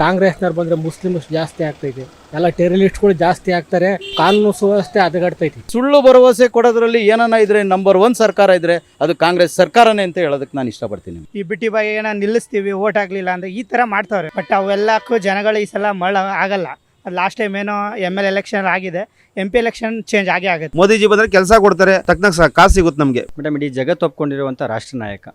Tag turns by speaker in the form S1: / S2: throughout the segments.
S1: ಕಾಂಗ್ರೆಸ್ನವ್ರು ಬಂದ್ರೆ ಮುಸ್ಲಿಮ್ಸ್ ಜಾಸ್ತಿ ಆಗ್ತೈತೆ. ಎಲ್ಲ ಟೆರರಿಸ್ಟ್ಗಳು ಜಾಸ್ತಿ ಆಗ್ತಾರೆ ಕಾನೂನು ಸುವ್ಯವಸ್ಥೆ ಅದಗಡ್ತೈತಿ
S2: ಸುಳ್ಳು ಭರವಸೆ ಕೊಡೋದ್ರಲ್ಲಿ ಏನನ್ನ ಇದ್ರೆ ನಂಬರ್ ಒನ್ ಸರ್ಕಾರ ಇದ್ರೆ ಅದು ಕಾಂಗ್ರೆಸ್ ಸರ್ಕಾರನೇ ಅಂತ ಹೇಳೋದಕ್ಕೆ ನಾನು ಇಷ್ಟಪಡ್ತೀನಿ
S3: ಈ ಬಿಟ್ಟಿ ಬಾಯಿ ಏನೋ ನಿಲ್ಲಿಸ್ತೀವಿ ಓಟ್ ಆಗ್ಲಿಲ್ಲ ಅಂದ್ರೆ ಈ ತರ ಮಾಡ್ತಾವ್ರೆ. ಬಟ್ ಅವೆಲ್ಲಕ್ಕೂ ಜನಗಳು ಈ ಸಲ ಮಳ ಆಗಲ್ಲ. ಲಾಸ್ಟ್ ಟೈಮ್ ಏನೋ ಎಂ ಎಲ್ ಎಲೆಕ್ಷನ್ ಆಗಿದೆ ಎಂ ಪಿ ಎಲೆಕ್ಷನ್ ಚೇಂಜ್ ಆಗೇ ಆಗುತ್ತೆ.
S4: ಮೋದಿಜಿ ಬಂದ್ರೆ ಕೆಲಸ ಕೊಡ್ತಾರೆ ತಕ್ಕನಾಗ ಕಾಸು ಸಿಗುತ್ತೆ ನಮಗೆ.
S5: ಮೇಡಮ್ ಇಡೀ ಜಗತ್ತು ಒಪ್ಕೊಂಡಿರುವಂತ ರಾಷ್ಟ್ರ ನಾಯಕ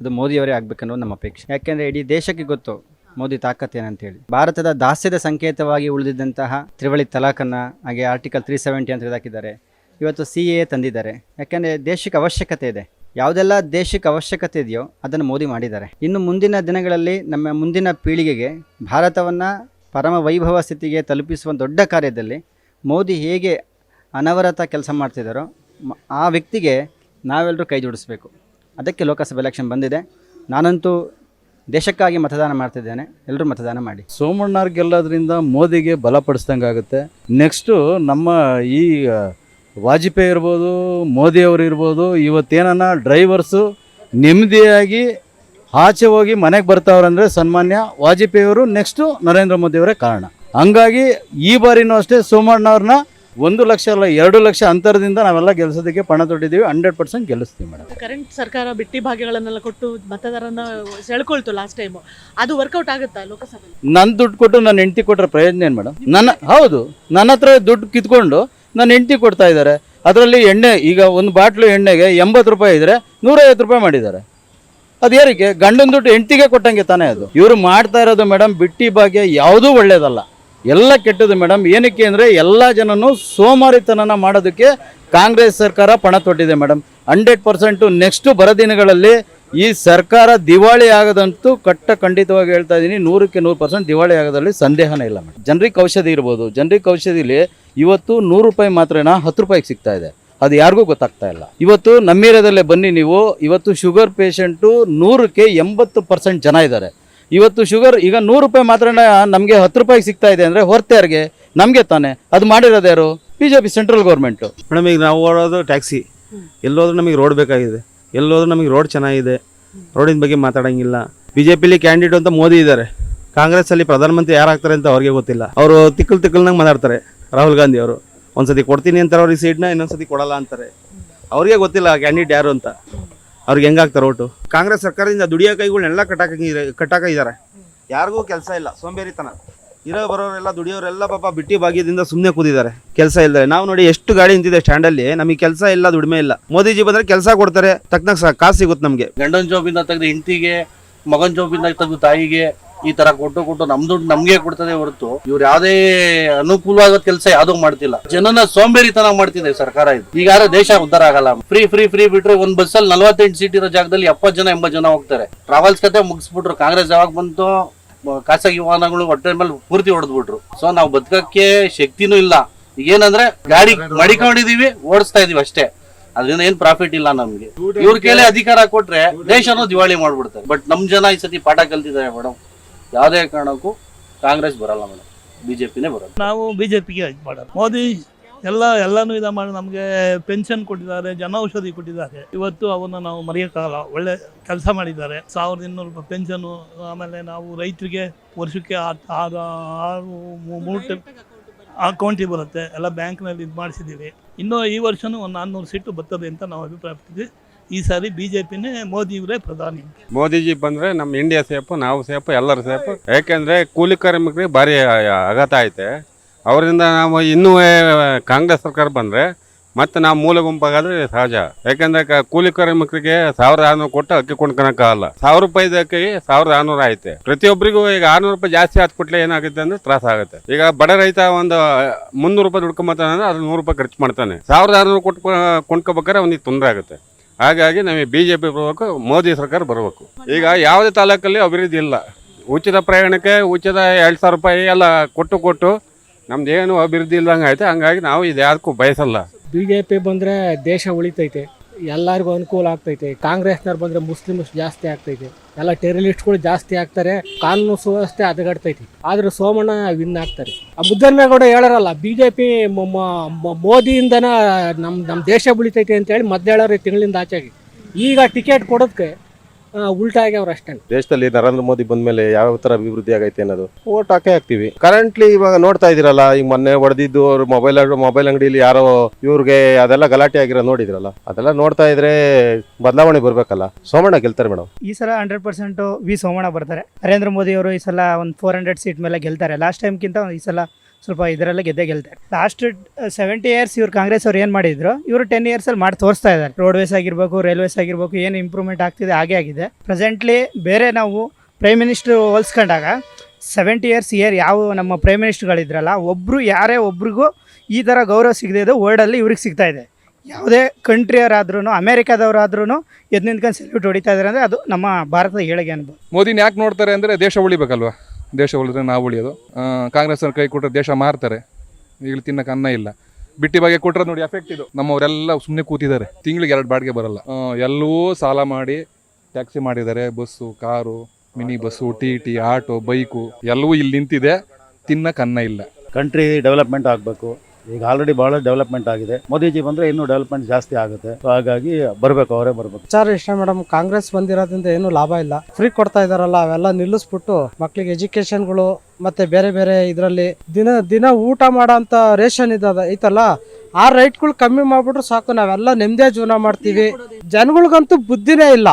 S5: ಅದು ಮೋದಿಯವರೇ ಆಗ್ಬೇಕನ್ನೋದು ನಮ್ಮ ಅಪೇಕ್ಷೆ. ಯಾಕೆಂದ್ರೆ ಇಡೀ ದೇಶಕ್ಕೆ ಗೊತ್ತು ಮೋದಿ ತಾಕತ್ತೇನಂತೇಳಿ ಭಾರತದ ದಾಸ್ಯದ ಸಂಕೇತವಾಗಿ ಉಳಿದಿದ್ದಂತಹ ತ್ರಿವಳಿ ತಲಾಖನ್ನ ಹಾಗೆ ಆರ್ಟಿಕಲ್ ತ್ರೀ ಸೆವೆಂಟಿ ಅಂತ ಹಾಕಿದ್ದಾರೆ ಇವತ್ತು ಸಿ ಎ ತಂದಿದ್ದಾರೆ. ಯಾಕೆಂದರೆ ದೇಶಕ್ಕೆ ಅವಶ್ಯಕತೆ ಇದೆ. ಯಾವುದೆಲ್ಲ ದೇಶಕ್ಕೆ ಅವಶ್ಯಕತೆ ಇದೆಯೋ ಅದನ್ನು ಮೋದಿ ಮಾಡಿದ್ದಾರೆ. ಇನ್ನು ಮುಂದಿನ ದಿನಗಳಲ್ಲಿ ನಮ್ಮ ಮುಂದಿನ ಪೀಳಿಗೆಗೆ ಭಾರತವನ್ನು ಪರಮ ವೈಭವ ಸ್ಥಿತಿಗೆ ತಲುಪಿಸುವ ದೊಡ್ಡ ಕಾರ್ಯದಲ್ಲಿ ಮೋದಿ ಹೇಗೆ ಅನವರತ ಕೆಲಸ ಮಾಡ್ತಿದ್ದಾರೋ ಆ ವ್ಯಕ್ತಿಗೆ ನಾವೆಲ್ಲರೂ ಕೈ ಜೋಡಿಸ್ಬೇಕು. ಅದಕ್ಕೆ ಲೋಕಸಭೆ ಎಲೆಕ್ಷನ್ ಬಂದಿದೆ. ನಾನಂತೂ ದೇಶಕ್ಕಾಗಿ ಮತದಾನ ಮಾಡ್ತಿದ್ದೇನೆ. ಎಲ್ಲರೂ ಮತದಾನ ಮಾಡಿ.
S2: ಸೋಮಣ್ಣವ್ರು ಗೆಲ್ಲೋದ್ರಿಂದ ಮೋದಿಗೆ ಬಲಪಡಿಸ್ದಂಗೆ ಆಗುತ್ತೆ ನೆಕ್ಸ್ಟು ನಮ್ಮ ಈ ವಾಜಪೇಯಿ ಇರ್ಬೋದು, ಮೋದಿಯವರು ಇರ್ಬೋದು, ಇವತ್ತೇನನ್ನ ಡ್ರೈವರ್ಸು ನೆಮ್ಮದಿಯಾಗಿ ಆಚೆ ಹೋಗಿ ಮನೆಗೆ ಬರ್ತಾವ್ರಂದರೆ ಸನ್ಮಾನ್ಯ ವಾಜಪೇಯಿಯವರು ನೆಕ್ಸ್ಟು ನರೇಂದ್ರ ಮೋದಿಯವರೇ ಕಾರಣ. ಹಂಗಾಗಿ ಈ ಬಾರಿನೂ ಅಷ್ಟೇ ಸೋಮಣ್ಣವ್ರನ್ನ ಒಂದು ಲಕ್ಷ ಅಲ್ಲ ಎರಡು ಲಕ್ಷ ಅಂತರದಿಂದ ನಾವೆಲ್ಲ ಗೆಲ್ಸೋದಕ್ಕೆ ಪಣ ತೊಟ್ಟಿದ್ದೀವಿ ಹಂಡ್ರೆಡ್ ಪರ್ಸೆಂಟ್ ಗೆಲ್ಲಿಸ್ತೀವಿ ಮೇಡಮ್
S6: ಕರೆಂಟ್ ಸರ್ಕಾರ ಬಿಟ್ಟಿ ಭಾಗ್ಯಗಳನ್ನೆಲ್ಲ ಕೊಟ್ಟು ಮತದಾರನ ಸೆಳ್ಕೊಳ್ತು ಲಾಸ್ಟ್ ಟೈಮ್ ಅದು ವರ್ಕೌಟ್ ಆಗುತ್ತಾ ಲೋಕಸಭೆ
S2: ನನ್ನ ದುಡ್ಡು ಕೊಟ್ಟು ನನ್ನ ಹೆಂಡತಿ ಕೊಟ್ಟರೆ ಪ್ರಯೋಜನ ಏನು ಮೇಡಮ್ ನನ್ನ ಹೌದು ನನ್ನ ಹತ್ರ ದುಡ್ಡು ಕಿತ್ಕೊಂಡು ನನ್ನ ಹೆಂಡತಿ ಕೊಡ್ತಾ ಇದ್ದಾರೆ. ಅದರಲ್ಲಿ ಎಣ್ಣೆ ಈಗ ಒಂದು ಬಾಟ್ಲು ಎಣ್ಣೆಗೆ ಎಂಬತ್ತು ರೂಪಾಯಿ ಇದ್ರೆ ನೂರೈವತ್ತು ರೂಪಾಯಿ ಮಾಡಿದ್ದಾರೆ. ಅದು ಯಾರಿಗೆ? ಗಂಡನ ದುಡ್ಡು ಹೆಂಡತಿಗೆ ಕೊಟ್ಟಂಗೆ ತಾನೇ ಅದು. ಇವರು ಮಾಡ್ತಾ ಇರೋದು ಮೇಡಮ್ ಬಿಟ್ಟಿ ಭಾಗ್ಯ ಯಾವುದೂ ಒಳ್ಳೇದಲ್ಲ. ಎಲ್ಲ ಕೆಟ್ಟದ್ದು ಮೇಡಮ್. ಏನಕ್ಕೆ ಅಂದರೆ ಎಲ್ಲ ಜನನು ಸೋಮಾರಿತನನ ಮಾಡೋದಕ್ಕೆ ಕಾಂಗ್ರೆಸ್ ಸರ್ಕಾರ ಪಣ ತೊಟ್ಟಿದೆ ಮೇಡಮ್. ಹಂಡ್ರೆಡ್ ಪರ್ಸೆಂಟು ನೆಕ್ಸ್ಟು ಬರದಿನಗಳಲ್ಲಿ ಈ ಸರ್ಕಾರ ದಿವಾಳಿ ಆಗದಂತೂ ಕಟ್ಟ ಖಂಡಿತವಾಗಿ ಹೇಳ್ತಾ ಇದ್ದೀನಿ ನೂರಕ್ಕೆ ನೂರು ಪರ್ಸೆಂಟ್ ದಿವಾಳಿ ಆಗೋದ್ರಲ್ಲಿ ಸಂದೇಹನೇ ಇಲ್ಲ ಮೇಡಮ್. ಜನರಿಗೆ ಔಷಧಿ ಇರ್ಬೋದು, ಜನರಿಗೆ ಔಷಧಿಲಿ ಇವತ್ತು ನೂರು ರೂಪಾಯಿ ಮಾತ್ರನಾ ಹತ್ತು ರೂಪಾಯಿಗೆ ಸಿಗ್ತಾ ಇದೆ. ಅದು ಯಾರಿಗೂ ಗೊತ್ತಾಗ್ತಾ ಇಲ್ಲ. ಇವತ್ತು ನಮ್ಮ ಏರಿಯಾದಲ್ಲೇ ಬನ್ನಿ ನೀವು. ಇವತ್ತು ಶುಗರ್ ಪೇಷಂಟು ನೂರಕ್ಕೆ ಎಂಬತ್ತು ಪರ್ಸೆಂಟ್ ಜನ ಇದ್ದಾರೆ. ಇವತ್ತು ಶುಗರ್, ಈಗ ನೂರು ರೂಪಾಯಿ ಮಾತ್ರ ನಮಗೆ ಹತ್ತು ರೂಪಾಯಿಗೆ ಸಿಗ್ತಾ ಇದೆ ಅಂದರೆ ಹೊರತಾರಿಗೆ ನಮಗೆ ತಾನೆ. ಅದು ಮಾಡಿರೋದು ಯಾರು? B J P central government
S4: madam, ಈಗ ನಾವು ಓಡೋದು ಟ್ಯಾಕ್ಸಿ. ಎಲ್ಲೋದ್ರೂ ನಮಗೆ ರೋಡ್ ಬೇಕಾಗಿದೆ. ಎಲ್ಲೋದ್ರೂ ನಮಗೆ ರೋಡ್ ಚೆನ್ನಾಗಿದೆ. ರೋಡಿನ ಬಗ್ಗೆ ಮಾತಾಡಂಗಿಲ್ಲ. ಬಿ ಜೆ ಪಿಲಿ ಕ್ಯಾಂಡಿಡೇಟ್ ಅಂತ ಮೋದಿ ಇದ್ದಾರೆ. ಕಾಂಗ್ರೆಸ್ಸಲ್ಲಿ ಪ್ರಧಾನಮಂತ್ರಿ ಯಾರಾಗ್ತಾರೆ ಅಂತ ಅವ್ರಿಗೆ ಗೊತ್ತಿಲ್ಲ. ಅವರು ತಿಕ್ಕಲ್ ತಿಕ್ಕಲ್ನಾಗ ಮಾತಾಡ್ತಾರೆ, ರಾಹುಲ್ ಗಾಂಧಿ ಅವರು. ಒಂದ್ಸತಿ ಕೊಡ್ತೀನಿ ಅಂತಾರೆ ಅವ್ರಿಗೆ ಸೀಟ್ನ, ಇನ್ನೊಂದ್ಸತಿ ಕೊಡಲ್ಲ ಅಂತಾರೆ. ಅವ್ರಿಗೆ ಗೊತ್ತಿಲ್ಲ ಕ್ಯಾಂಡಿಡೇಟ್ ಯಾರು ಅಂತ. ಅವ್ರಿಗೆ ಹೆಂಗಾಗ್ತಾರೆ ಓಟು? ಕಾಂಗ್ರೆಸ್ ಸರ್ಕಾರದಿಂದ ದುಡಿಯೋ ಕೈಗಳನ್ನೆಲ್ಲ ಕಟ್ಟಾಕಿದ್ದಾರೆ ಕಟ್ಟಾಕಿದ್ದಾರೆ. ಯಾರಿಗೂ ಕೆಲಸ ಇಲ್ಲ ಸೋಂಬೇರಿತನ. ಇರೋ ಬರೋರೆಲ್ಲ ದುಡಿಯೋರೆಲ್ಲ ಪಾಪ ಬಿಟ್ಟಿ ಭಾಗ್ಯದಿಂದ ಸುಮ್ಮನೆ ಕೂತಿದ್ದಾರೆ. ಕೆಲಸ ಇಲ್ಲದೆ ನಾವು ನೋಡಿ ಎಷ್ಟು ಗಾಡಿ ನಿಂತಿದೆ ಸ್ಟ್ಯಾಂಡಲ್ಲಿ ನಮಗೆ ಕೆಲಸ ಇಲ್ಲ ದುಡಿಮೆ ಇಲ್ಲ. ಮೋದಿಜಿ ಬಂದ್ರೆ ಕೆಲಸ ಕೊಡ್ತಾರೆ ತಕ್ಕನಾಗ ಕಾಸು ಸಿಗುತ್ತೆ ನಮಗೆ.
S7: ಗಂಡನ ಜೋಬಿಂದ ತೆಗೆದು ಹೆಂಡತಿಗೆ ಮಗನ ಜೋಬಿಂದ ತೆಗೆದು ತಾಯಿಗೆ ಈ ತರ ಕೊಟ್ಟು ಕೊಟ್ಟು ನಮ್ ದುಡ್ಡು ನಮ್ಗೆ ಕೊಡ್ತದೆ ಹೊರತು ಇವ್ರು ಯಾವ್ದೇ ಅನುಕೂಲವಾದ ಕೆಲಸ ಯಾವ್ದು ಮಾಡ್ತಿಲ್ಲ. ಜನನ ಸೋಂಬೇರಿತನ ಮಾಡ್ತಿದೆ ಸರ್ಕಾರ ಇದು. ಈಗ ದೇಶ ಉದ್ದಾರ ಆಗಲ್ಲ. ಫ್ರೀ ಫ್ರೀ ಫ್ರೀ ಬಿಟ್ರೆ ಒಂದ್ ಬಸ್ಸಲ್ಲಿ ನಲ್ವತ್ತೆಂಟು ಸೀಟ್ ಇರೋ ಜಾಗದಲ್ಲಿ ಎಪ್ಪತ್ ಜನ, ಎಂಬತ್ ಜನ ಹೋಗ್ತಾರೆ. ಟ್ರಾವೆಲ್ಸ್ ಕತೆ ಮುಗಿಸ್ಬಿಟ್ರು. ಕಾಂಗ್ರೆಸ್ ಯಾವಾಗ ಬಂತು ಖಾಸಗಿ ವಾಹನಗಳು ಹೊಟ್ಟೆ ಮೇಲೆ ಪೂರ್ತಿ ಹೊಡೆದ್ಬಿಟ್ರು. ಸೊ ನಾವು ಬದುಕಕ್ಕೆ ಶಕ್ತಿನೂ ಇಲ್ಲ. ಏನಂದ್ರೆ ಗಾಡಿ ಮಡಿಕೊಂಡಿದೀವಿ, ಓಡಿಸ್ತಾ ಇದೀವಿ ಅಷ್ಟೇ. ಅದರಿಂದ ಏನ್ ಪ್ರಾಫಿಟ್ ಇಲ್ಲ ನಮ್ಗೆ. ಇವ್ರ ಕೈಲೇ ಅಧಿಕಾರ ಕೊಟ್ರೆ ದೇಶನೂ ದಿವಾಳಿ ಮಾಡ್ಬಿಡ್ತಾರೆ. ಬಟ್ ನಮ್ ಜನ ಈ ಸತಿ ಪಾಠ ಕಲ್ತಿದ್ದಾರೆ ಮೇಡಮ್ ಯಾವುದೇ ಕಾರಣಕ್ಕೂ ಕಾಂಗ್ರೆಸ್ ಬರಲ್ಲ ಮೇಡಮ್ ಬಿಜೆಪಿನೇ ಬರಲ್ಲ.
S8: ನಾವು ಬಿಜೆಪಿಗೆ ಮಾಡೋದು. ಮೋದಿ ಎಲ್ಲ, ಎಲ್ಲಾನು ಇದು ಮಾಡಿ ನಮಗೆ ಪೆನ್ಷನ್ ಕೊಟ್ಟಿದ್ದಾರೆ, ಜನೌಷಧಿ ಕೊಟ್ಟಿದ್ದಾರೆ. ಇವತ್ತು ಅವನ್ನ ನಾವು ಮರೆಯೋಕ್ಕಾಗಲ್ಲ. ಒಳ್ಳೆ ಕೆಲಸ ಮಾಡಿದ್ದಾರೆ. ಸಾವಿರದ ಇನ್ನೂರು ರೂಪಾಯಿ ಪೆನ್ಷನು, ಆಮೇಲೆ ನಾವು ರೈತರಿಗೆ ವರ್ಷಕ್ಕೆ ಆರು ಆರು ಮೂರು ಟೈಮ್ ಅಕೌಂಟಿಗೆ ಬರುತ್ತೆ. ಎಲ್ಲ ಬ್ಯಾಂಕ್ನಲ್ಲಿ ಇದು ಮಾಡಿಸಿದ್ದೀವಿ. ಇನ್ನೂ ಈ ವರ್ಷನೂ ಒಂದು ನಾನ್ನೂರು ಸೀಟು ಬರ್ತದೆ ಅಂತ ನಾವು ಅಭಿಪ್ರಾಯಪಡ್ತೀವಿ ಈ ಸಾರಿ ಬಿಜೆಪಿನೇ ಮೋದಿ ಇವರೇ ಪ್ರಧಾನಿ.
S9: ಮೋದಿಜಿ ಬಂದ್ರೆ ನಮ್ಮ ಇಂಡಿಯಾ ಸೇಫು, ನಾವು ಸೇಫು, ಎಲ್ಲರೂ ಸೇಫು. ಯಾಕೆಂದ್ರೆ ಕೂಲಿ ಕಾರ್ಮಿಕರಿಗೆ ಭಾರಿ ಆಘಾತ ಐತೆ. ಅವರಿಂದ ನಾವು ಇನ್ನೂ ಕಾಂಗ್ರೆಸ್ ಸರ್ಕಾರ ಬಂದ್ರೆ ಮತ್ತೆ ನಾವು ಮೂಲ ಗುಂಪಾಗಾದ್ರೆ ಸಹಜ ಯಾಕಂದ್ರೆ ಕೂಲಿ ಕಾರ್ಮಿಕರಿಗೆ ಸಾವಿರದ ಆರ್ನೂರು ಕೊಟ್ಟು ಅಕ್ಕಿ ಕೊಂಡ್ಕೊಳಕ್ಕಾಗಲ್ಲ ಸಾವಿರ ರೂಪಾಯಿ ಅಕ್ಕಿ ಸಾವಿರದ ಆರ್ನೂರು ಐತೆ. ಪ್ರತಿಯೊಬ್ಬರಿಗೂ ಈಗ ಆರ್ನೂರು ರೂಪಾಯಿ ಜಾಸ್ತಿ ಹಾಕ್ಬಿಟ್ಲೆ ಏನಾಗುತ್ತೆ ಅಂದ್ರೆ ತ್ರಾಸ ಆಗುತ್ತೆ. ಈಗ ಬಡ ರೈತ ಒಂದು ಮುನ್ನೂರು ರೂಪಾಯಿ ದುಡ್ಕೊಂಬತ್ತಾನೆ ಅಂದ್ರೆ ಅದು ನೂರು ರೂಪಾಯಿ ಖರ್ಚು ಮಾಡ್ತಾನೆ. ಸಾವಿರದ ಆರ್ನೂರು ಕೊಟ್ಟು ಕೊಂಡ್ಕೋಬೇಕಾದ್ರೆ ಅವನಿಗೆ ತೊಂದರೆ ಆಗುತ್ತೆ. ಹಾಗಾಗಿ ನಮಗೆ ಬಿ ಜೆ ಪಿ ಬರಬೇಕು, ಮೋದಿ ಸರ್ಕಾರ ಬರಬೇಕು. ಈಗ ಯಾವುದೇ ತಾಲೂಕಲ್ಲಿ ಅಭಿವೃದ್ಧಿ ಇಲ್ಲ. ಉಚಿತ ಪ್ರಯಾಣಕ್ಕೆ ಉಚಿತ ಎರಡು ಸಾವಿರ ರೂಪಾಯಿ ಎಲ್ಲ ಕೊಟ್ಟು ಕೊಟ್ಟು ನಮ್ದು ಏನು ಅಭಿವೃದ್ಧಿ ಇಲ್ಲದಂಗೆ ಆಯ್ತು, ಹಂಗಾಗಿ ನಾವು ಇದು ಯಾವ್ದಕ್ಕೂ ಬಯಸಲ್ಲ.
S1: ಬಿ ಜೆ ಪಿ ಬಂದರೆ ದೇಶ ಉಳಿತೈತೆ. ಎಲ್ಲರಿಗೂ ಅನುಕೂಲ ಆಗ್ತೈತೆ. ಕಾಂಗ್ರೆಸ್ನವ್ರು ಬಂದರೆ ಮುಸ್ಲಿಮ್ಸ್ ಜಾಸ್ತಿ ಆಗ್ತೈತೆ. ಎಲ್ಲ ಟೆರರಿಸ್ಟ್ಗಳು ಜಾಸ್ತಿ ಆಗ್ತಾರೆ. ಕಾನೂನು ಸುವ್ಯವಸ್ಥೆ ಅದಗಡ್ತೈತಿ ಆದ್ರೆ ಸೋಮಣ್ಣ ವಿನ್ ಆಗ್ತಾರೆ. ಆ ಮುದ್ದನ್ಮೇಗೌಡ ಹೇಳರಲ್ಲ ಬಿ ಜೆ ಪಿ ಮೋದಿಯಿಂದನ ನಮ್ಮ ನಮ್ಮ ದೇಶ ಬೆಳಿತೈತೆ ಅಂತೇಳಿ ಮೊದ್ಲು ಹೇಳೋರು ತಿಂಗಳಿಂದ ಆಚೆಗೆ. ಈಗ ಟಿಕೆಟ್ ಕೊಡೋದಕ್ಕೆ ಉಲ್ಟಾ ಅವ್ರು ಅಷ್ಟೇ
S10: ದೇಶದಲ್ಲಿ ನರೇಂದ್ರ ಮೋದಿ ಬಂದ್ಮೇಲೆ ಯಾವ ತರ ಅಭಿವೃದ್ಧಿ ಆಗೈತೆ ಅನ್ನೋದು? ಓಟ್ ಹಾಕೇ ಹಾಕ್ತಿವಿ. ಕರೆಂಟ್ಲಿ ಇವಾಗ ನೋಡ್ತಾ ಇದೀರಲ್ಲ ಈಗ ಮೊನ್ನೆ ಹೊಡೆದಿದ್ದು ಅವ್ರು ಮೊಬೈಲ್ ಮೊಬೈಲ್ ಅಂಗಡಿಲಿ ಯಾರೋ ಇವ್ರಿಗೆ ಅದೆಲ್ಲ ಗಲಾಟೆ ಆಗಿರೋ ನೋಡಿದ್ರಲ್ಲ ಅದೆಲ್ಲ ನೋಡ್ತಾ ಇದ್ರೆ ಬದಲಾವಣೆ ಬರ್ಬೇಕಲ್ಲ. ಸೋಮಣ್ಣ ಗೆಲ್ತಾರೆ ಮೇಡಮ್.
S3: ಈ ಸಲ ಹಂಡ್ರೆಡ್ ಪರ್ಸೆಂಟ್ ವಿ ಸೋಮಣ್ಣ ಬರ್ತಾರೆ. ನರೇಂದ್ರ ಮೋದಿ ಅವರು ಈ ಸಲ ಒಂದು ಫೋರ್ ಹಂಡ್ರೆಡ್ ಸೀಟ್ ಮೇಲೆ ಗೆಲ್ತಾರೆ. ಲಾಸ್ಟ್ ಟೈಮ್ಗಿಂತ ಈ ಸಲ ಸ್ವಲ್ಪ ಇದರಲ್ಲೇ ಗೆದ್ದೆ ಗೆಲ್ತಾರೆ. ಲಾಸ್ಟ್ ಸೆವೆಂಟಿ ಇಯರ್ಸ್ ಇವ್ರು ಕಾಂಗ್ರೆಸ್ ಅವ್ರು ಏನು ಮಾಡಿದ್ರು? ಇವರು ಟೆನ್ ಇಯರ್ಸಲ್ಲಿ ಮಾಡಿ ತೋರಿಸ್ತಾ ಇದ್ದಾರೆ. ರೋಡ್ವೇಸ್ ಆಗಿರ್ಬೇಕು ರೈಲ್ವೇಸ್ ಆಗಿರ್ಬೇಕು, ಏನು ಇಂಪ್ರೂವ್ಮೆಂಟ್ ಆಗ್ತಿದೆ, ಹಾಗೆ ಆಗಿದೆ. ಪ್ರೆಸೆಂಟ್ಲಿ ಬೇರೆ ನಾವು ಪ್ರೈಮ್ ಮಿನಿಸ್ಟರ್ ಹೋಲ್ಸ್ಕೊಂಡಾಗ ಸೆವೆಂಟಿ ಇಯರ್ಸ್ ಇಯರ್ ಯಾವ ನಮ್ಮ ಪ್ರೈಮ್ ಮಿನಿಸ್ಟರ್ಗಳಿದ್ರಲ್ಲ ಒಬ್ಬರು ಯಾರೇ ಒಬ್ರಿಗೂ ಈ ಥರ ಗೌರವ ಸಿಗದೆ ಇದೆ ವರ್ಲ್ಡಲ್ಲಿ ಇವ್ರಿಗೆ ಸಿಗ್ತಾ ಇದೆ. ಯಾವುದೇ ಕಂಟ್ರಿಯವರಾದ್ರೂ ಅಮೇರಿಕಾದವರಾದ್ರೂ ಎದ್ ನಿಂತ್ಕೊಂಡು ಸೆಲ್ಯೂಟ್ ಹೊಡಿತಾ ಇದ್ದಾರೆ ಅಂದರೆ ಅದು ನಮ್ಮ ಭಾರತದ ಏಳಿಗೆ ಅನ್ಬೋದು
S11: ಮೋದಿನ ಯಾಕೆ ನೋಡ್ತಾರೆ ಅಂದರೆ ದೇಶ ಉಳಿಬೇಕಲ್ವಾ? ದೇಶ ಉಳಿದ್ರೆ ನಾವು ಉಳಿಯೋದು. ಆ, ಕಾಂಗ್ರೆಸ್ ಅವ್ರ ಕೈ ಕೊಟ್ಟರೆ ದೇಶ ಮಾರ್ತಾರೆ. ಈಗ ತಿನ್ನಕ್ಕೆ ಅನ್ನ ಇಲ್ಲ. ಬಿಟ್ಟಿ ಬಗ್ಗೆ ಕೊಟ್ಟರೆ ನೋಡಿ ಎಫೆಕ್ಟ್ ಇದು. ನಮ್ಮವರೆಲ್ಲ ಸುಮ್ಮನೆ ಕೂತಿದ್ದಾರೆ. ತಿಂಗಳಿಗೆ ಎರಡು ಬಾಡಿಗೆ ಬರಲ್ಲ. ಎಲ್ಲವೂ ಸಾಲ ಮಾಡಿ ಟ್ಯಾಕ್ಸಿ ಮಾಡಿದ್ದಾರೆ. Bus car mini bus T T auto bike ಎಲ್ಲವೂ ಇಲ್ಲಿ ನಿಂತಿದೆ. ತಿನ್ನಕ್ಕೆ ಅನ್ನ ಇಲ್ಲ.
S2: ಕಂಟ್ರಿ ಡೆವಲಪ್ಮೆಂಟ್ ಆಗಬೇಕು. ಈಗ ಆಲ್ರೆಡಿ ಬಹಳ ಡೆವಲಪ್ಮೆಂಟ್ ಆಗಿದೆ. ಮೋದಿಜಿ ಬಂದ್ರೆ ಇನ್ನೂ ಡೆವಲಪ್ಮೆಂಟ್ ಜಾಸ್ತಿ ಆಗುತ್ತೆ. So, ಹಾಗಾಗಿ ಬರಬೇಕು, ಅವರೇ ಬರಬೇಕು.
S1: ವಿಚಾರ ಇಷ್ಟ ಮೇಡಮ್ ಕಾಂಗ್ರೆಸ್ ಬಂದಿರೋದ್ರಿಂದ ಏನು ಲಾಭ ಇಲ್ಲ. ಫ್ರೀ ಕೊಡ್ತಾ ಇದಾರಲ್ಲ, ಅವೆಲ್ಲ ನಿಲ್ಲಿಸ್ಬಿಟ್ಟು ಮಕ್ಳಿಗೆ ಎಜುಕೇಶನ್ಗಳು ಮತ್ತೆ ಬೇರೆ ಬೇರೆ ಇದರಲ್ಲಿ ದಿನ ದಿನ ಊಟ ಮಾಡೋಂಥ ರೇಷನ್ ಇದ್ದದ ಐತಲ್ಲ? ಆ ರೈಟ್ಗಳು ಕಮ್ಮಿ ಮಾಡ್ಬಿಟ್ರು ಸಾಕು, ನಾವೆಲ್ಲ ನೆಮ್ಮದಿಯ ಜೀವನ ಮಾಡ್ತೀವಿ. ಜನಗಳಿಗಂತೂ ಬುದ್ಧಿನೇ ಇಲ್ಲ.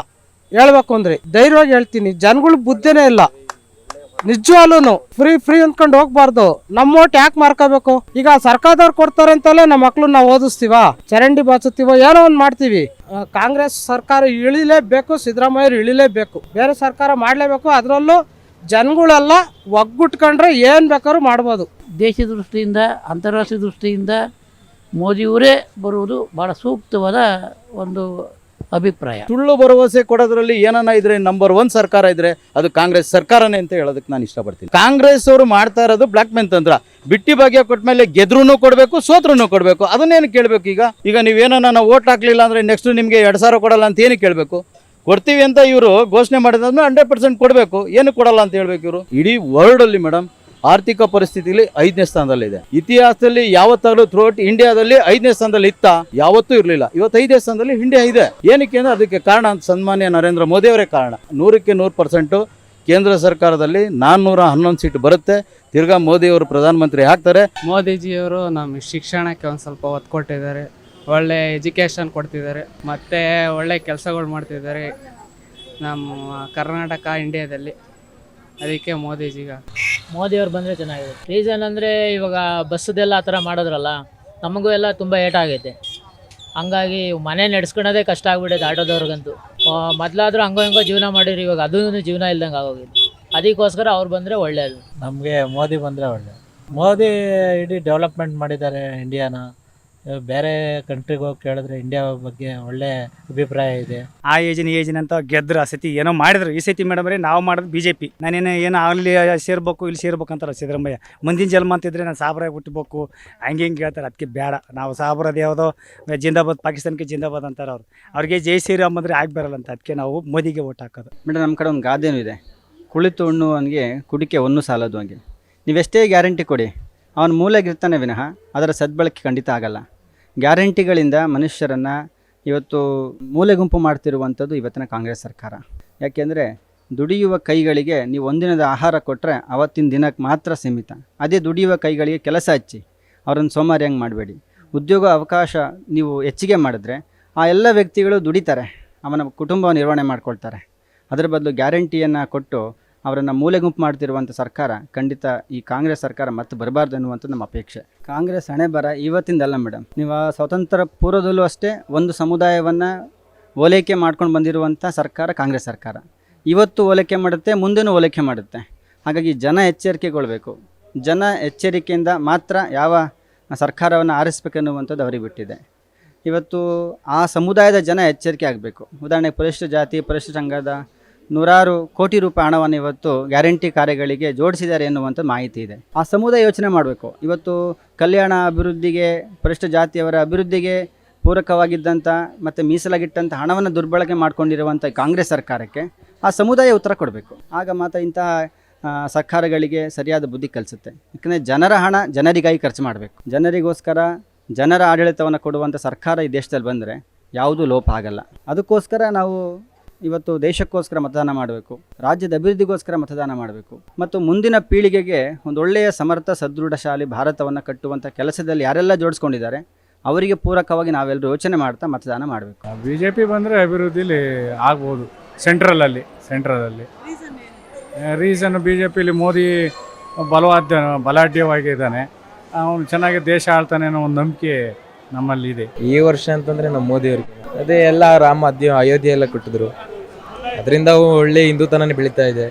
S1: ಹೇಳ್ಬೇಕು ಅಂದ್ರೆ, ಧೈರ್ಯವಾಗಿ ಹೇಳ್ತೀನಿ, ಜನಗಳು ಬುದ್ಧಿನೇ ಇಲ್ಲ. ನಿಜವಾಗ್ಲೂ ಫ್ರೀ ಫ್ರೀ ಅಂದ್ಕೊಂಡು ಹೋಗ್ಬಾರ್ದು. ನಮ್ಮ ಓಟ್ ಯಾಕೆ ಮಾರ್ಕೋಬೇಕು? ಈಗ ಸರ್ಕಾರದವ್ರು ಕೊಡ್ತಾರೆ ಅಂತಲೇ ನಮ್ಮ ಮಕ್ಳು ನಾವು ಓದಿಸ್ತೀವ? ಚರಂಡಿ ಬಾಚುತ್ತೀವೋ ಏನೋ ಒಂದು ಮಾಡ್ತೀವಿ. ಕಾಂಗ್ರೆಸ್ ಸರ್ಕಾರ ಇಳಿಲೇಬೇಕು ಸಿದ್ದರಾಮಯ್ಯರು ಇಳಿಲೇಬೇಕು. ಬೇರೆ ಸರ್ಕಾರ ಮಾಡಲೇಬೇಕು, ಅದರಲ್ಲೂ ಜನಗಳೆಲ್ಲ ಒಗ್ಗುಟ್ಕೊಂಡ್ರೆ ಏನು ಬೇಕಾದ್ರೂ ಮಾಡ್ಬೋದು.
S12: ದೇಶ ದೃಷ್ಟಿಯಿಂದ, ಅಂತಾರಾಷ್ಟ್ರೀಯ ದೃಷ್ಟಿಯಿಂದ ಮೋದಿಯವರೇ ಬರುವುದು ಭಾಳ ಸೂಕ್ತವಾದ ಒಂದು ಅಭಿಪ್ರಾಯ.
S2: ಸುಳ್ಳು ಭರವಸೆ ಕೊಡೋದ್ರಲ್ಲಿ ಏನನ್ನ ಇದ್ರೆ ನಂಬರ್ ಒನ್ ಸರ್ಕಾರ ಇದ್ರೆ ಅದು ಕಾಂಗ್ರೆಸ್ ಸರ್ಕಾರನೇ ಅಂತ ಹೇಳೋದಕ್ಕೆ ನಾನು ಇಷ್ಟಪಡ್ತೀನಿ. ಕಾಂಗ್ರೆಸ್ ಅವರು ಮಾಡ್ತಾ ಇರೋದು ಬ್ಲಾಕ್ ಮೇಲ್ ತಂತ್ರ. ಬಿಟ್ಟಿ ಭಾಗ್ಯ ಕೊಟ್ಟ ಮೇಲೆ ಗೆದ್ರೂ ಕೊಡಬೇಕು ಸೋತ್ರೂ ಕೊಡಬೇಕು. ಅದನ್ನೇನು ಕೇಳಬೇಕು ಈಗ? ಈಗ ನೀವೇನೋ ನಾವು ಓಟ್ ಹಾಕ್ಲಿಲ್ಲ ಅಂದ್ರೆ ನೆಕ್ಸ್ಟ್ ನಿಮಗೆ ಎರಡು ಸಾವಿರ ಕೊಡಲ್ಲ ಅಂತ ಏನು ಕೇಳಬೇಕು? ಕೊಡ್ತೀವಿ ಅಂತ ಇವರು ಘೋಷಣೆ ಮಾಡಿದ್ರೆ ಹಂಡ್ರೆಡ್ ಪರ್ಸೆಂಟ್ ಕೊಡಬೇಕು. ಏನು ಕೊಡಲ್ಲ ಅಂತ ಹೇಳ್ಬೇಕು ಇವರು? ಇಡೀ ವರ್ಲ್ಡಲ್ಲಿ ಮೇಡಮ್ ಆರ್ಥಿಕ ಪರಿಸ್ಥಿತಿಲಿ ಐದನೇ ಸ್ಥಾನದಲ್ಲಿದೆ. ಇತಿಹಾಸದಲ್ಲಿ ಯಾವತ್ತಾಗಲೂ ಥ್ರೂಔಟ್ ಇಂಡಿಯಾದಲ್ಲಿ ಐದನೇ ಸ್ಥಾನದಲ್ಲಿ ಇತ್ತ? ಯಾವತ್ತೂ ಇರಲಿಲ್ಲ. ಇವತ್ತು ಐದನೇ ಸ್ಥಾನದಲ್ಲಿ ಇಂಡಿಯಾ ಇದೆ. ಏನಕ್ಕೆ ಅಂದ್ರೆ ಅದಕ್ಕೆ ಕಾರಣ ಸನ್ಮಾನ್ಯ ನರೇಂದ್ರ ಮೋದಿ ಅವರೇ ಕಾರಣ. ನೂರಕ್ಕೆ ನೂರು ಪರ್ಸೆಂಟು ಕೇಂದ್ರ ಸರ್ಕಾರದಲ್ಲಿ ನಾನ್ನೂರ ಹನ್ನೊಂದು ಸೀಟ್ ಬರುತ್ತೆ. ತಿರ್ಗಾ ಮೋದಿ ಅವರು ಪ್ರಧಾನಮಂತ್ರಿ ಹಾಕ್ತಾರೆ
S1: ಮೋದಿಜಿಯವರು ನಮ್ಮ ಶಿಕ್ಷಣಕ್ಕೆ ಒಂದು ಸ್ವಲ್ಪ ಒತ್ತು ಕೊಟ್ಟಿದ್ದಾರೆ. ಒಳ್ಳೆ ಎಜುಕೇಷನ್ ಕೊಡ್ತಿದ್ದಾರೆ. ಮತ್ತು ಒಳ್ಳೆ ಕೆಲಸಗಳು ಮಾಡ್ತಿದ್ದಾರೆ ನಮ್ಮ ಕರ್ನಾಟಕ ಇಂಡಿಯಾದಲ್ಲಿ ಅದಕ್ಕೆ ಮೋದಿಜಿಗ.
S12: ಮೋದಿಯವ್ರು ಬಂದರೆ ಚೆನ್ನಾಗಿದೆ. ರೀಸನ್ ಅಂದರೆ ಇವಾಗ ಬಸ್ಸದೆಲ್ಲ ಆ ಥರ ಮಾಡಿದ್ರಲ್ಲ, ನಮಗೂ ಎಲ್ಲ ತುಂಬ ಏಟಾಗೈತೆ ಹಂಗಾಗಿ ಮನೆ ನಡೆಸ್ಕೊಳೋದೇ ಕಷ್ಟ ಆಗ್ಬಿಟ್ಟೈತೆ ಆಟೋದವ್ರಿಗಂತೂ. ಮೊದಲಾದ್ರೂ ಹಂಗೋ ಹಿಂಗೋ ಜೀವನ ಮಾಡಿರಿ ಇವಾಗ ಅದೂ ಜೀವನ ಇಲ್ದಂಗೆ ಆಗೋಗಿದೆ ಅದಕ್ಕೋಸ್ಕರ ಅವ್ರು ಬಂದರೆ ಒಳ್ಳೆಯದು
S1: ನಮಗೆ ಮೋದಿ ಬಂದರೆ ಒಳ್ಳೆಯದು ಮೋದಿ ಇಡೀ ಡೆವಲಪ್ಮೆಂಟ್ ಮಾಡಿದ್ದಾರೆ ಇಂಡಿಯಾನ ಬೇರೆ ಕಂಟ್ರಿಗೆ ಹೋಗಿ ಕೇಳಿದ್ರೆ ಇಂಡಿಯಾ ಬಗ್ಗೆ ಒಳ್ಳೆ ಅಭಿಪ್ರಾಯ ಇದೆ.
S3: ಆ ಏಜಿನ ಏಜಿನ ಅಂತ ಗೆದ್ರು ಆ ಸತಿ ಏನೋ ಮಾಡಿದ್ರು. ಈ ಸತಿ ಮೇಡಮ್ ನಾವು ಮಾಡೋದು ಬಿ ಜೆ ಪಿ ನಾನೇನು ಏನೋ ಆಗಲಿ ಸೇರ್ಬೇಕು ಇಲ್ಲಿ ಸೇರ್ಬೇಕು ಅಂತಾರೆ ಸಿದ್ದರಾಮಯ್ಯ. ಮುಂದಿನ ಜನ್ಮ ಅಂತಿದ್ರೆ ನಾನು ಸಾಬ್ರಾಗ ಹುಟ್ಟಬೇಕು. ಹಂಗೆ ಹಿಂಗೆ ಹೇಳ್ತಾರೆ. ಅದಕ್ಕೆ ಬೇಡ. ನಾವು ಸಾಬ್ರದ್ದು ಯಾವುದೋ ಜಿಂದಾಬಾದ್ ಪಾಕಿಸ್ತಾನಕ್ಕೆ ಜಿಂದಾಬಾದ್ ಅಂತಾರೆ ಅವ್ರು. ಅವ್ರಿಗೆ ಜೈ ಶ್ರೀರಾಮ್ ಅಂದರೆ ಆಗಿ ಬರಲ್ಲ ಅಂತ. ಅದಕ್ಕೆ ನಾವು ಮೋದಿಗೆ ಓಟ್ ಹಾಕೋದು.
S5: ಮೇಡಮ್ ನಮ್ಮ ಕಡೆ ಒಂದು ಗಾದೆನೂ ಇದೆ. ಕುಳಿತು ಉಣ್ಣುವನಿಗೆ ಕುಡಿಕೆ ಒಂದು ಸಾಲದು ಹಂಗೆ. ನೀವೆಷ್ಟೇ ಗ್ಯಾರಂಟಿ ಕೊಡಿ. ಅವನ ಮೂಲೆಗಿರ್ತಾನೆ ವಿನಃ ಅದರ ಸದ್ಬಳಕೆ ಖಂಡಿತ ಆಗಲ್ಲ. ಗ್ಯಾರಂಟಿಗಳಿಂದ ಮನುಷ್ಯರನ್ನು ಇವತ್ತು ಮೂಲೆ ಗುಂಪು ಮಾಡ್ತಿರುವಂಥದ್ದು ಇವತ್ತಿನ ಕಾಂಗ್ರೆಸ್ ಸರ್ಕಾರ. ಯಾಕೆಂದರೆ ದುಡಿಯುವ ಕೈಗಳಿಗೆ ನೀವು ಒಂದಿನದ ಆಹಾರ ಕೊಟ್ಟರೆ ಅವತ್ತಿನ ದಿನಕ್ಕೆ ಮಾತ್ರ ಸೀಮಿತ. ಅದೇ ದುಡಿಯುವ ಕೈಗಳಿಗೆ ಕೆಲಸ ಹಚ್ಚಿ, ಅವರನ್ನು ಸೋಮಾರಿಯಂಗೆ ಮಾಡಬೇಡಿ. ಉದ್ಯೋಗ ಅವಕಾಶ ನೀವು ಹೆಚ್ಚಿಗೆ ಮಾಡಿದ್ರೆ ಆ ಎಲ್ಲ ವ್ಯಕ್ತಿಗಳು ದುಡಿತಾರೆ. ಅವನ ಕುಟುಂಬ ನಿರ್ವಹಣೆ ಮಾಡ್ಕೊಳ್ತಾರೆ. ಅದರ ಬದಲು ಗ್ಯಾರಂಟಿಯನ್ನು ಕೊಟ್ಟು ಅವರನ್ನು ಮೂಲೆ ಗುಂಪು ಮಾಡ್ತಿರುವಂಥ ಸರ್ಕಾರ ಖಂಡಿತ ಈ ಕಾಂಗ್ರೆಸ್ ಸರ್ಕಾರ ಮತ್ತೆ ಬರಬಾರ್ದು ಅನ್ನುವಂಥದ್ದು ನಮ್ಮ ಅಪೇಕ್ಷೆ. ಕಾಂಗ್ರೆಸ್ ಹಣೆ ಬರ ಇವತ್ತಿಂದಲ್ಲ ಮೇಡಮ್ ನೀವು ಸ್ವತಂತ್ರ ಪೂರ್ವದಲ್ಲೂ ಅಷ್ಟೇ ಒಂದು ಸಮುದಾಯವನ್ನು ಓಲೈಕೆ ಮಾಡ್ಕೊಂಡು ಬಂದಿರುವಂಥ ಸರ್ಕಾರ ಕಾಂಗ್ರೆಸ್ ಸರ್ಕಾರ. ಇವತ್ತು ಓಲೈಕೆ ಮಾಡುತ್ತೆ, ಮುಂದೆನೂ ಓಲೈಕೆ ಮಾಡುತ್ತೆ. ಹಾಗಾಗಿ ಜನ ಎಚ್ಚರಿಕೆಗೊಳ್ಬೇಕು. ಜನ ಎಚ್ಚರಿಕೆಯಿಂದ ಮಾತ್ರ ಯಾವ ಸರ್ಕಾರವನ್ನು ಆರಿಸ್ಬೇಕನ್ನುವಂಥದ್ದು ಅವರಿಗೆ ಬಿಟ್ಟಿದೆ. ಇವತ್ತು ಆ ಸಮುದಾಯದ ಜನ ಎಚ್ಚರಿಕೆ ಆಗಬೇಕು. ಉದಾಹರಣೆಗೆ ಪರಿಶಿಷ್ಟ ಜಾತಿ, ಪರಿಶಿಷ್ಟ ಸಂಘದ ನೂರಾರು ಕೋಟಿ ರೂಪಾಯಿ ಹಣವನ್ನು ಇವತ್ತು ಗ್ಯಾರಂಟಿ ಕಾರ್ಯಗಳಿಗೆ ಜೋಡಿಸಿದ್ದಾರೆ ಎನ್ನುವಂಥ ಮಾಹಿತಿ ಇದೆ. ಆ ಸಮುದಾಯ ಯೋಚನೆ ಮಾಡಬೇಕು. ಇವತ್ತು ಕಲ್ಯಾಣ ಅಭಿವೃದ್ಧಿಗೆ ಪರಿಷ್ಠ ಜಾತಿಯವರ ಅಭಿವೃದ್ಧಿಗೆ ಪೂರಕವಾಗಿದ್ದಂಥ ಮತ್ತು ಮೀಸಲಾಗಿಟ್ಟಂಥ ಹಣವನ್ನು ದುರ್ಬಳಕೆ ಮಾಡಿಕೊಂಡಿರುವಂಥ ಕಾಂಗ್ರೆಸ್ ಸರ್ಕಾರಕ್ಕೆ ಆ ಸಮುದಾಯ ಉತ್ತರ ಕೊಡಬೇಕು. ಆಗ ಮಾತ್ರ ಇಂತಹ ಸರ್ಕಾರಗಳಿಗೆ ಸರಿಯಾದ ಬುದ್ಧಿ ಕಲಿಸುತ್ತೆ. ಯಾಕಂದರೆ ಜನರ ಹಣ ಜನರಿಗಾಗಿ ಖರ್ಚು ಮಾಡಬೇಕು. ಜನರಿಗೋಸ್ಕರ ಜನರ ಆಡಳಿತವನ್ನು ಕೊಡುವಂಥ ಸರ್ಕಾರ ಈ ದೇಶದಲ್ಲಿ ಬಂದರೆ ಯಾವುದೂ ಲೋಪ ಆಗಲ್ಲ. ಅದಕ್ಕೋಸ್ಕರ ನಾವು ಇವತ್ತು ದೇಶಕ್ಕೋಸ್ಕರ ಮತದಾನ ಮಾಡಬೇಕು ರಾಜ್ಯದ ಅಭಿವೃದ್ಧಿಗೋಸ್ಕರ ಮತದಾನ ಮಾಡಬೇಕು. ಮತ್ತು ಮುಂದಿನ ಪೀಳಿಗೆಗೆ ಒಂದು ಒಳ್ಳೆಯ ಸಮರ್ಥ ಸದೃಢಶಾಲಿ ಭಾರತವನ್ನು ಕಟ್ಟುವಂಥ ಕೆಲಸದಲ್ಲಿ ಯಾರೆಲ್ಲ ಜೋಡಿಸ್ಕೊಂಡಿದ್ದಾರೆ ಅವರಿಗೆ ಪೂರಕವಾಗಿ ನಾವೆಲ್ಲರೂ ಯೋಚನೆ ಮಾಡ್ತಾ ಮತದಾನ ಮಾಡಬೇಕು.
S13: ಬಿ ಜೆ ಪಿ ಬಂದರೆ ಅಭಿವೃದ್ಧಿಲಿ ಆಗ್ಬೋದು ಸೆಂಟ್ರಲಲ್ಲಿ ಸೆಂಟ್ರಲಲ್ಲಿ. ರೀಸನ್ ಬಿ ಜೆ ಪಿಲಿ ಮೋದಿ ಬಲವಾದ ಬಲಾಢ್ಯವಾಗಿದ್ದಾನೆ. ಅವನು ಚೆನ್ನಾಗಿ ದೇಶ ಆಳ್ತಾನೆ ಅನ್ನೋ ಒಂದು ನಂಬಿಕೆ ನಮ್ಮಲ್ಲಿ ಇದೆ
S14: ಈ ವರ್ಷ ಅಂತಂದರೆ ನಮ್ಮ ಮೋದಿ ಅವರಿಗೆ ಅದೇ ಎಲ್ಲ ರಾಮ ಅಧ್ಯ ಅಯೋಧ್ಯೆ ಎಲ್ಲ ಕೊಟ್ಟಿದ್ರು. ಅದರಿಂದ ಒಳ್ಳೆ ಹಿಂದೂತನನೇ ಬೆಳೀತಾ ಇದೆ.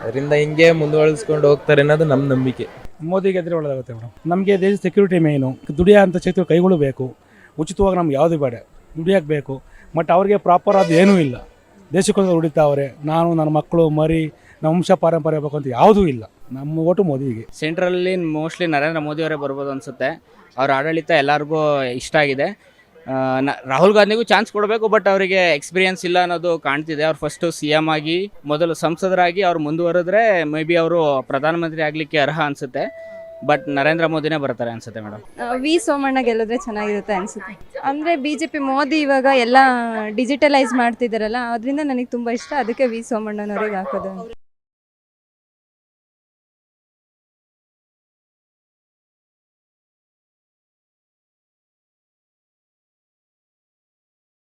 S14: ಅದರಿಂದ ಹಿಂಗೆ ಮುಂದುವರಿಸ್ಕೊಂಡು ಹೋಗ್ತಾರೆ ಅನ್ನೋದು ನಮ್ಮ ನಂಬಿಕೆ.
S13: ಮೋದಿ ಗೆದ್ರೆ ಒಳ್ಳೆದಾಗುತ್ತೆ ಮೇಡಮ್. ನಮಗೆ ದೇಶ ಸೆಕ್ಯೂರಿಟಿ ಮೇನು ದುಡಿಯೋ ಅಂತ ಶಕ್ತಿ ಕೈಗಳು ಬೇಕು. ಉಚಿತವಾಗಿ ನಮ್ಗೆ ಯಾವುದು ಬೇಡ. ದುಡಿಯೋಕೆ ಬೇಕು. ಬಟ್ ಅವ್ರಿಗೆ ಪ್ರಾಪರ್ ಅದು ಏನೂ ಇಲ್ಲ. ದೇಶಕ್ಕೋಸ್ಕರ ದುಡಿತಾವ್ರೆ. ನಾನು ನನ್ನ ಮಕ್ಕಳು ಮರಿ ನಮ್ಮ ವಂಶ ಪಾರಂಪರ್ಯ ಬೇಕು ಅಂತ ಯಾವುದೂ ಇಲ್ಲ. ನಮ್ಮ ಓಟು ಮೋದಿಗೆ.
S12: ಸೆಂಟ್ರಲ್ಲಿ ಮೋಸ್ಟ್ಲಿ ನರೇಂದ್ರ ಮೋದಿ ಅವರೇ ಬರ್ಬೋದು ಅನ್ಸುತ್ತೆ. ಅವ್ರ ಆಡಳಿತ ಎಲ್ಲರಿಗೂ ಇಷ್ಟ ಆಗಿದೆ. ರಾಹುಲ್ ಗಾಂಧಿಗೂ ಚಾನ್ಸ್ ಕೊಡಬೇಕು ಬಟ್ ಅವರಿಗೆ ಎಕ್ಸ್ಪೀರಿಯನ್ಸ್ ಇಲ್ಲ ಅನ್ನೋದು ಕಾಣ್ತಿದೆ. ಅವ್ರು ಫಸ್ಟು ಸಿ ಎಂ ಆಗಿ, ಮೊದಲು ಸಂಸದರಾಗಿ ಅವ್ರು ಮುಂದುವರೆದ್ರೆ ಮೇ ಬಿ ಅವರು ಪ್ರಧಾನಮಂತ್ರಿ ಆಗಲಿಕ್ಕೆ ಅರ್ಹ ಅನ್ಸುತ್ತೆ. ಬಟ್ ನರೇಂದ್ರ ಮೋದಿನೇ ಬರ್ತಾರೆ ಅನ್ಸುತ್ತೆ ಮೇಡಮ್
S15: ವಿ ಸೋಮಣ್ಣ ಗೆಲ್ಲದ್ರೆ ಚೆನ್ನಾಗಿರುತ್ತೆ ಅನ್ಸುತ್ತೆ. ಅಂದ್ರೆ ಬಿ ಜೆ ಪಿ ಮೋದಿ ಇವಾಗ ಎಲ್ಲ ಡಿಜಿಟಲೈಸ್ ಮಾಡ್ತಿದಾರಲ್ಲ ಅದರಿಂದ ನನಗೆ ತುಂಬಾ ಇಷ್ಟ. ಅದಕ್ಕೆ ವಿ ಸೋಮಣ್ಣನವ್ರಿಗೆ ಹಾಕೋದು